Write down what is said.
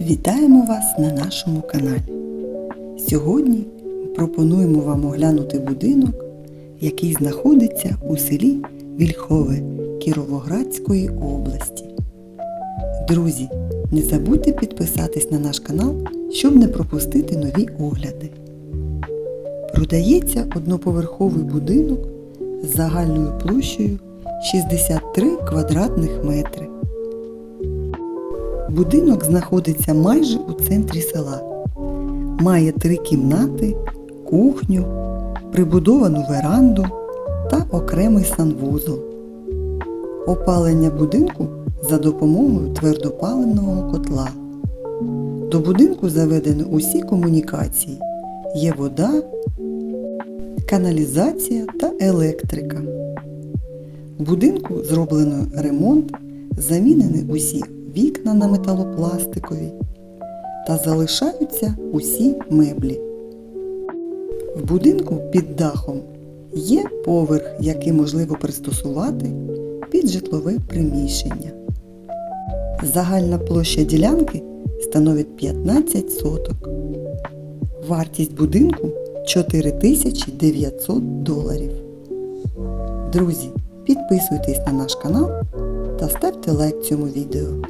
Вітаємо вас на нашому каналі. Сьогодні пропонуємо вам оглянути будинок, який знаходиться у селі Вільхове Кіровоградської області. Друзі, не забудьте підписатись на наш канал, щоб не пропустити нові огляди. Продається одноповерховий будинок з загальною площею 63 квадратних метри. Будинок знаходиться майже у центрі села. Має три кімнати, кухню, прибудовану веранду та окремий санвузол. Опалення будинку за допомогою твердопаливного котла. До будинку заведені усі комунікації. Є вода, каналізація та електрика. В будинку зроблено ремонт, замінені усі вікна на металопластикові та залишаються усі меблі. В будинку під дахом є поверх, який можливо пристосувати під житлове приміщення. Загальна площа ділянки становить 15 соток. Вартість будинку 4900 доларів. Друзі, підписуйтесь на наш канал та ставте лайк цьому відео.